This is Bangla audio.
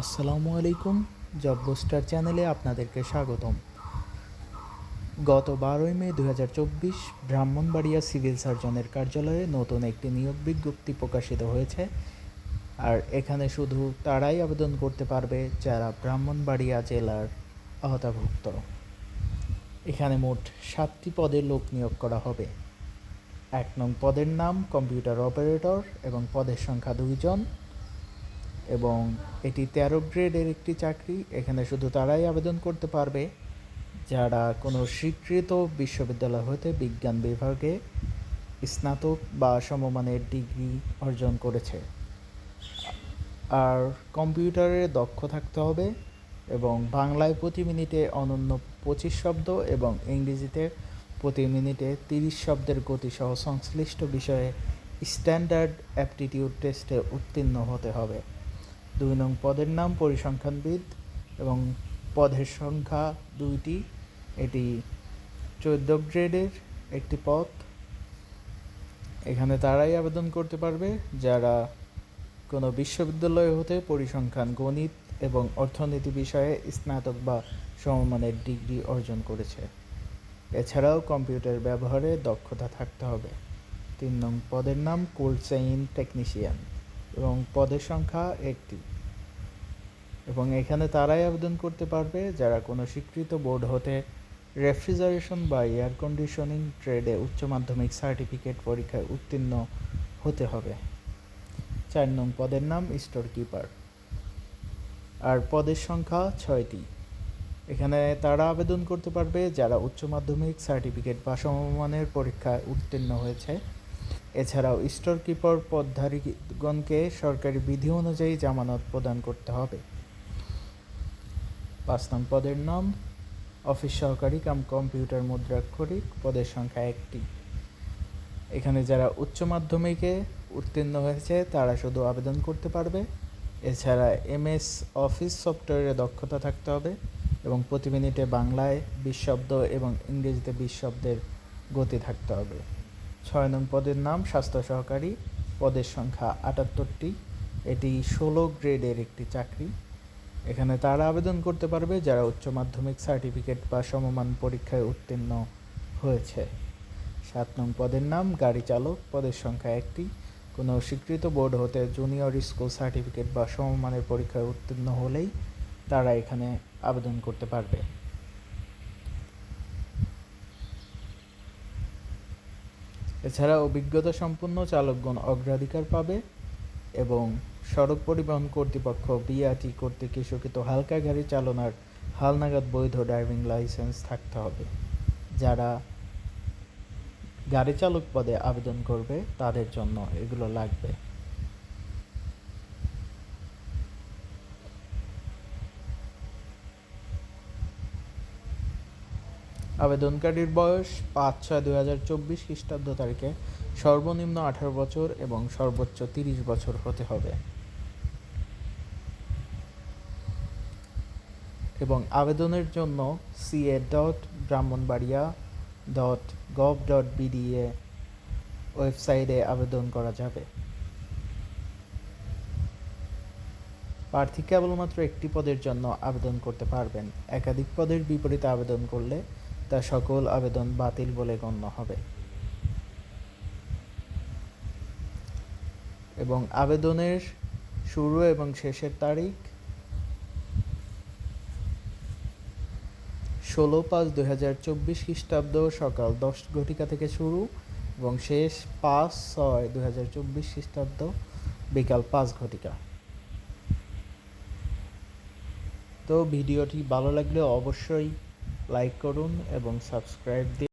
আসসালামু আলাইকুম, জব বুস্টার চ্যানেলে আপনাদেরকে স্বাগতম। গত বারোই মে দু হাজার চব্বিশ ব্রাহ্মণবাড়িয়া সিভিল সার্জনের কার্যালয়ে নতুন একটি নিয়োগ বিজ্ঞপ্তি প্রকাশিত হয়েছে। আর এখানে শুধু তারাই আবেদন করতে পারবে যারা ব্রাহ্মণবাড়িয়া জেলার আওতাভুক্ত। এখানে মোট সাতটি পদে লোক নিয়োগ করা হবে। এক নং পদের নাম কম্পিউটার অপারেটর এবং পদের সংখ্যা দুইজন। এবং এটি তেরো গ্রেডের একটি চাকরি, এখানে শুধু তারাই আবেদন করতে পারবে। যারা কোনো স্বীকৃত বিশ্ববিদ্যালয় হতে বিজ্ঞান বিভাগে স্নাতক বা সমমানের ডিগ্রি অর্জন করেছে। আর কম্পিউটারে দক্ষ থাকতে হবে এবং বাংলায় প্রতি মিনিটে অনন্য পঁচিশ শব্দ এবং ইংরেজিতে প্রতি মিনিটে তিরিশ শব্দের গতিসহ সংশ্লিষ্ট বিষয়ে স্ট্যান্ডার্ড অ্যাপটিটিউড টেস্টে উত্তীর্ণ হতে হবে। দুই নং পদের নাম পরিসংখ্যানবিদ এবং পদের সংখ্যা দুইটি। এটি চোদ্দ গ্রেডের একটি পদ। এখানে তারাই আবেদন করতে পারবে যারা কোনো বিশ্ববিদ্যালয় হতে পরিসংখ্যান, গণিত এবং অর্থনীতি বিষয়ে স্নাতক বা সমমানের ডিগ্রি অর্জন করেছে। এছাড়াও কম্পিউটার ব্যবহারে দক্ষতা থাকতে হবে। তিন নং পদের নাম কোল্ড চেইন টেকনিশিয়ান। এবং পদের সংখ্যা একটি। এবং এখানে তারাই আবেদন করতে পারবে যারা কোনো স্বীকৃত বোর্ড হতে রেফ্রিজারেশন বা এয়ার কন্ডিশনিং, ট্রেডে উচ্চ মাধ্যমিক সার্টিফিকেট পরীক্ষায় উত্তীর্ণ হতে হবে। চার নং পদের নাম স্টোর কিপার। আর পদের সংখ্যা ছয়টি। এখানে তারা আবেদন করতে পারবে যারা উচ্চ মাধ্যমিক সার্টিফিকেট বা সমমানের পরীক্ষায় উত্তীর্ণ হয়েছে। এছাড়াও স্টোর কিপার পদধারীগণকে সরকারি বিধি অনুযায়ী জামানত প্রদান করতে হবে। পাঁচ নং পদের নাম, অফিস সহকারী কাম কম্পিউটার মুদ্রাক্ষরিক পদের সংখ্যা একটি। এখানে যারা উচ্চ মাধ্যমিকে উত্তীর্ণ হয়েছে, তারা শুধু আবেদন করতে পারবে। এছাড়া এমএস অফিস সফটওয়্যারে দক্ষতা থাকতে হবে এবং প্রতি মিনিটে বাংলায় বিশ শব্দ এবং ইংরেজিতে বিশ শব্দের গতি থাকতে হবে। ছয় নং পদের নাম, স্বাস্থ্য সহকারী, পদের সংখ্যা আটাত্তরটি। এটি ষোলো গ্রেডের একটি চাকরি। এখানে তারা আবেদন করতে পারবে যারা উচ্চ মাধ্যমিক সার্টিফিকেট বা সমমান পরীক্ষায় উত্তীর্ণ হয়েছে। সাত নং পদের নাম, গাড়ি চালক, পদের সংখ্যা একটি। কোনো স্বীকৃত বোর্ড হতে জুনিয়র স্কুল সার্টিফিকেট বা সমমানের পরীক্ষায় উত্তীর্ণ হলেই তারা এখানে আবেদন করতে পারবে। এছাড়া অভিজ্ঞতা সম্পন্ন চালকগণ অগ্রাধিকার পাবে এবং সড়ক পরিবহন কর্তৃপক্ষ বিআরটি কর্তৃক ইস্যুকৃত হালকা গাড়ি চালনার হালনাগাদ বৈধ ড্রাইভিং লাইসেন্স থাকতে হবে। যারা গাড়ি চালক পদে আবেদন করবে, তাদের জন্য এগুলো লাগবে। আবেদনকারীর বয়স পাঁচ ছয় দুই হাজার চব্বিশ খ্রিস্টাব্দ তারিখে। সর্বনিম্ন আঠারো বছর এবং সর্বোচ্চ তিরিশ বছর হতে হবে। এবং আবেদনের জন্য CA dot Brahmanbaria dot gov dot BD ওয়েবসাইটে আবেদন করা যাবে। প্রার্থী কেবলমাত্র একটি পদের জন্য আবেদন করতে পারবেন। একাধিক পদের বিপরীতে আবেদন করলে তা সকল আবেদন বাতিল বলে গণ্য হবে। এবং আবেদনের শুরু এবং শেষের তারিখ ষোলো পাঁচ দুই হাজার চব্বিশ খ্রিস্টাব্দ সকাল দশ ঘটিকা থেকে শুরু এবং শেষ পাঁচ ছয় দুই হাজার চব্বিশ খ্রিস্টাব্দ বিকাল পাঁচ ঘটিকা। তো ভিডিওটি ভালো লাগলে অবশ্যই লাইক করুন এবং সাবস্ক্রাইব দিন।